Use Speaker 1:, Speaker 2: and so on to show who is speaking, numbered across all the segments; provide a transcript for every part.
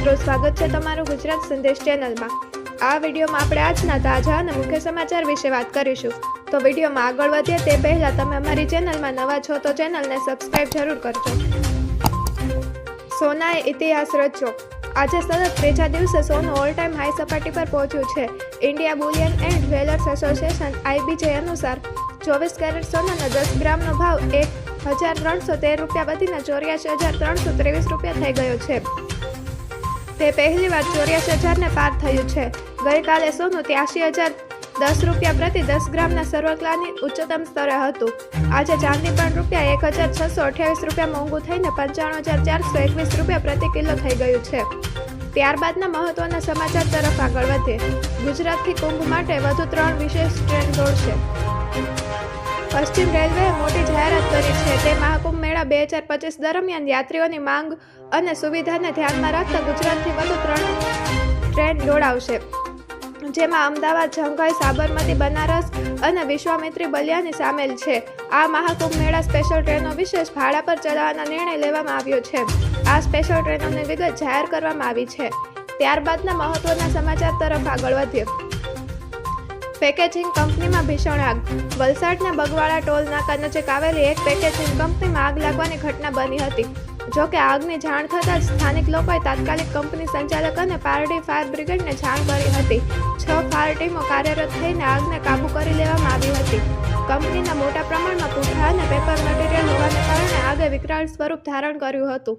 Speaker 1: મિત્રો, સ્વાગત છે તમારું ગુજરાત સંદેશ ચેનલમાં. આ વિડીયોમાં આપણે આજના તાજા અને મુખ્ય સમાચાર વિશે વાત કરીશું. તો વિડીયોમાં આગળ વધીએ તે પહેલાં તમે અમારી ચેનલમાં નવા છો તો ચેનલને સબસ્ક્રાઇબ જરૂર કરજો. સોનાએ ઇતિહાસ રચ્યો. આજે સતત ત્રીજા દિવસે સોનું ઓલ ટાઈમ હાઈ સપાટી પર પહોંચ્યું છે. India bullion and jewellers association IBJ અનુસાર ચોવીસ કેરેટ સોનાના દસ ગ્રામનો ભાવ એક હજાર ત્રણસો તેર રૂપિયા વધીને ચોર્યાસી હજાર ત્રણસો ત્રેવીસ રૂપિયા થઈ ગયો છે. તે પહેલીવાર ચોર્યાસી હજારને પાર થયું છે. ગઈકાલે સોનું ત્યાસી હજાર દસ રૂપિયા પ્રતિ દસ ગ્રામના સર્વકલાની ઉચ્ચતમ સ્તરે હતું. આજે ચાંદી પણ રૂપિયા એક હજાર છસો અઠ્યાવીસ રૂપિયા મોંઘું થઈને પંચાણું હજાર ચારસો એકવીસ રૂપિયા પ્રતિ કિલો થઈ ગયું છે. ત્યારબાદના મહત્વના સમાચાર તરફ આગળ વધીએ ગુજરાતથી કુંભ માટે વધુ ત્રણ વિશેષ ટ્રેન દોડશે. પશ્ચિમ રેલવેએ મોટી જાહેરાત કરી છે. તે મહાકુંભ મેળા બે હજાર પચીસ દરમિયાન યાત્રીઓની માંગ અને સુવિધાને ધ્યાનમાં રાખતા ગુજરાતથી વધુ ત્રણ ટ્રેન દોડાવશે જેમાં અમદાવાદ, શંઘાઈ, સાબરમતી, બનારસ અને વિશ્વામિત્રી બલિયાની સામેલ છે. આ મહાકુંભ મેળા સ્પેશિયલ ટ્રેનો વિશેષ ભાડા પર ચલાવવાના નિર્ણય લેવામાં આવ્યો છે. આ સ્પેશિયલ ટ્રેનોની વિગત જાહેર કરવામાં આવી છે. ત્યારબાદના મહત્વના સમાચાર તરફ આગળ વધીએ. પેકેજિંગ કંપનીમાં ભીષણ આગ. વલસાડના બગવાડા ટોલ નાકા નજીક આવેલી એક પેકેજિંગ કંપનીમાં આગ લાગવાની ઘટના બની હતી. જો કે આગની જાણ થતાં જ સ્થાનિક લોકોએ તાત્કાલિક કંપની સંચાલક અને પારડી ફાયર બ્રિગેડને જાણ કરી હતી. છ ફાયર ટીમો કાર્યરત થઈને આગને કાબૂ કરી લેવામાં આવી હતી. કંપનીના મોટા પ્રમાણમાં પૂઠા અને પેપર મટીરિયલ હોવાને કારણે આગે વિકરાળ સ્વરૂપ ધારણ કર્યું હતું.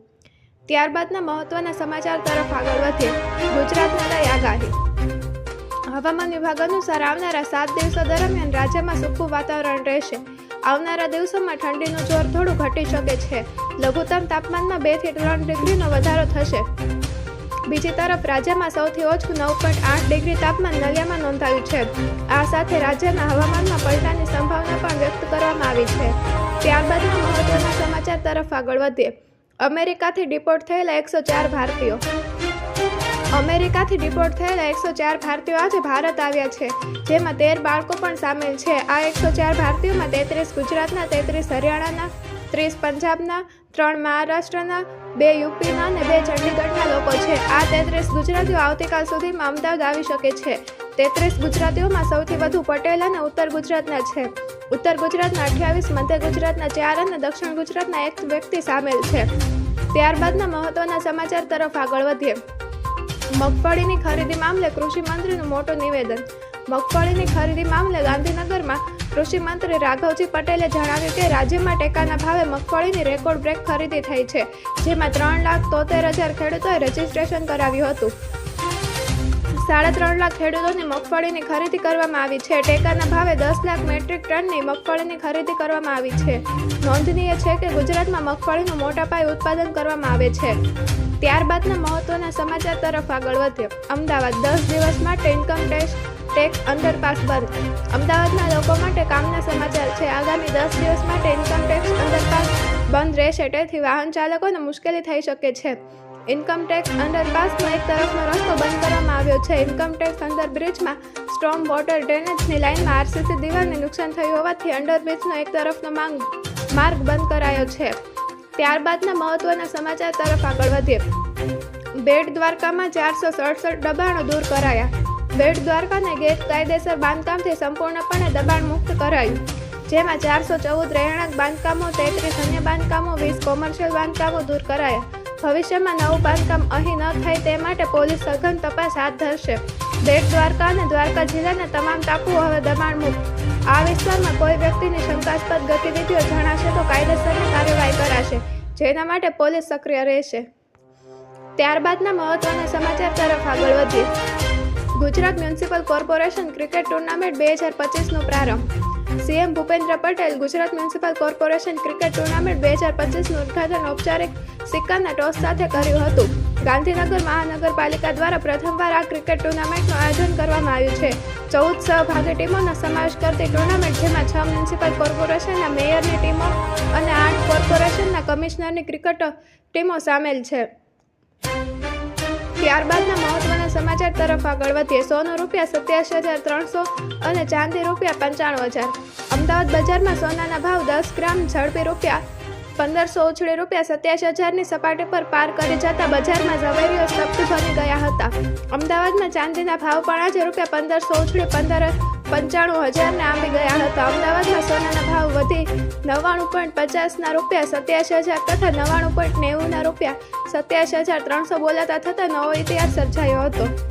Speaker 1: ત્યારબાદના મહત્વના સમાચાર તરફ આગળ વધીએ. ગુજરાતને લઈ આગાહી. હવામાન વિભાગ અનુસાર આવનારા સાત દિવસો દરમિયાન રાજ્યમાં સૂકું વાતાવરણ રહેશે. આવનારા દિવસોમાં ઠંડીનું જોર થોડું ઘટી શકે છે. લઘુત્તમ તાપમાનમાં બેથી ત્રણ ડિગ્રીનો વધારો થશે. બીજી તરફ રાજ્યમાં સૌથી ઓછું નવ પોઈન્ટ આઠ ડિગ્રી તાપમાન નલિયામાં નોંધાયું છે. આ સાથે રાજ્યના હવામાનમાં પલટાની સંભાવના પણ વ્યક્ત કરવામાં આવી છે. ત્યારબાદના મહત્વના સમાચાર તરફ આગળ વધીએ. અમેરિકાથી ડિપોર્ટ થયેલા એકસો ચાર ભારતીયો અમેરિકાથી ડિપોર્ટ થયેલા એકસો ચાર ભારતીયો આજે ભારત આવ્યા છે, જેમાં તેર બાળકો પણ સામેલ છે. આ એકસો ચાર ભારતીયોમાં તેત્રીસ ગુજરાતના, તેત્રીસ હરિયાણાના, ત્રીસ પંજાબના, ત્રણ મહારાષ્ટ્રના, બે યુપીના અને બે ચંડીગઢના લોકો છે. આ તેત્રીસ ગુજરાતીઓ આવતીકાલ સુધીમાં અમદાવાદ આવી શકે છે. તેત્રીસ ગુજરાતીઓમાં સૌથી વધુ પટેલ અને ઉત્તર ગુજરાતના છે. ઉત્તર ગુજરાતના અઠ્યાવીસ, મધ્ય ગુજરાતના ચાર અને દક્ષિણ ગુજરાતના એક વ્યક્તિ સામેલ છે. ત્યારબાદના મહત્વના સમાચાર તરફ આગળ વધીએ. મગફળીની ખરીદી મામલે કૃષિ મંત્રીનું મોટું નિવેદન. મગફળીની ખરીદી મામલે ગાંધીનગરમાં કૃષિ મંત્રી રાઘવજી પટેલે જણાવ્યું કે રાજ્યમાં ટેકાના ભાવે મગફળીની રેકોર્ડ બ્રેક ખરીદી થઈ છે, જેમાં ત્રણ લાખ તોતેર હજાર ખેડૂતોએ રજીસ્ટ્રેશન કરાવ્યું હતું. સાડા ત્રણ લાખ ખેડૂતોની મગફળીની ખરીદી કરવામાં આવી છે. ટેકાના ભાવે દસ લાખ મેટ્રિક ટનની મગફળીની ખરીદી કરવામાં આવી છે. નોંધનીય છે કે ગુજરાતમાં મગફળીનું મોટા પાયે ઉત્પાદન કરવામાં આવે છે. ત્યારબાદના મહત્વના સમાચાર તરફ આગળ વધીએ. અમદાવાદ દસ દિવસ માટે ઇન્કમ ટેક્સ ટેક્સ અંડરપાસ બંધ. અમદાવાદના લોકો માટે કામના સમાચાર છે. આગામી દસ દિવસ માટે ઇન્કમ ટેક્સ અંડરપાસ બંધ રહેશે. તેથી વાહન ચાલકોને મુશ્કેલી થઈ શકે છે. ઇન્કમ ટેક્સ અંડરપાસનો એક તરફનો રસ્તો બંધ કરવામાં આવ્યો છે. ઇન્કમ ટેક્સ અંડર બ્રિજમાં સ્ટ્રોમ વોટર ડ્રેનેજની લાઇનમાં આરસીસી દિવાલને નુકસાન થયું હોવાથી અંડરબ્રિજનો એક તરફનો માંગ, માર્ગ બંધ કરાયો છે. ત્યારબાદના મહત્વના સમાચાર તરફ આગળ વધીએ. બેટ દ્વારકામાં ચારસો સડસઠ દબાણો દૂર કરાયા. બેટ દ્વારકાને ગેરકાયદેસર બાંધકામથી સંપૂર્ણપણે દબાણ મુક્ત કરાયું. જેમાં ચારસો ચૌદ રહેણાંક બાંધકામો, તેત્રીસ અન્ય બાંધકામો, વીસ કોમર્શિયલ બાંધકામો દૂર કરાયા. ભવિષ્યમાં નવું બાંધકામ અહીં ન થાય તે માટે પોલીસ સઘન તપાસ હાથ ધરશે. બેટ દ્વારકા અને દ્વારકા જિલ્લાના તમામ ટાપુઓ હવે દબાણ મુક્ત આ વિસ્તારમાં કોઈ વ્યક્તિની શંકાસ્પદ ગતિવિધિઓ જણાશે તો કાયદેસરની કાર્યવાહી કરાશે, જેના માટે પોલીસ સક્રિય રહેશે. ત્યારબાદના મહત્વના સમાચાર તરફ આગળ વધીએ. Gujarat municipal corporation cricket tournament બે હજાર પચીસનો પ્રારંભ. CM Bhupendra Patel Gujarat municipal corporation cricket tournament બે હજાર પચીસનું ઉદઘાટન ઔપચારિક સિક્કાના ટોસ સાથે કર્યું હતું. ગાંધીનગર મહાનગરપાલિકા દ્વારા પ્રથમવાર આ ક્રિકેટ ટુર્નામેન્ટનું આયોજન કરવામાં આવ્યું છે. ચૌદ સહભાગી ટીમોનો સમાવેશ કરતી ટુર્નામેન્ટ, જેમાં છ મ્યુનિસિપલ કોર્પોરેશનના મેયરની ટીમો અને આઠ કોર્પોરેશનના કમિશનરની ક્રિકેટ ટીમો સામેલ છે. ત્યારબાદના મહત્વના સમાચાર તરફ આગળ વધીએ. સોનું રૂપિયા સત્યાસી હજાર ત્રણસો અને ચાંદી રૂપિયા પંચાણું હજાર. અમદાવાદ બજારમાં સોનાના ભાવ દસ ગ્રામ, ઝડપી રૂપિયા પંદરસો ઉછળે રૂપિયા સત્યાસી હજારની સપાટી પર પાર કરી જતા બજારમાં ઝવેરીઓ સ્તબ્ધ બની ગયા હતા. અમદાવાદમાં ચાંદીના ભાવ પણ આજે રૂપિયા પંદરસો ઉછળે પંદર પંચાણું હજારને આંબી ગયા હતા. અમદાવાદમાં સોનાના ભાવ વધી નવ્વાણું પોઈન્ટ પચાસના રૂપિયા સત્યાસી હજાર તથા નવ્વાણું પોઈન્ટ નેવુંના રૂપિયા સત્યાસી હજાર ત્રણસો બોલાતા થતાં નવો ઇતિહાસ સર્જાયો હતો.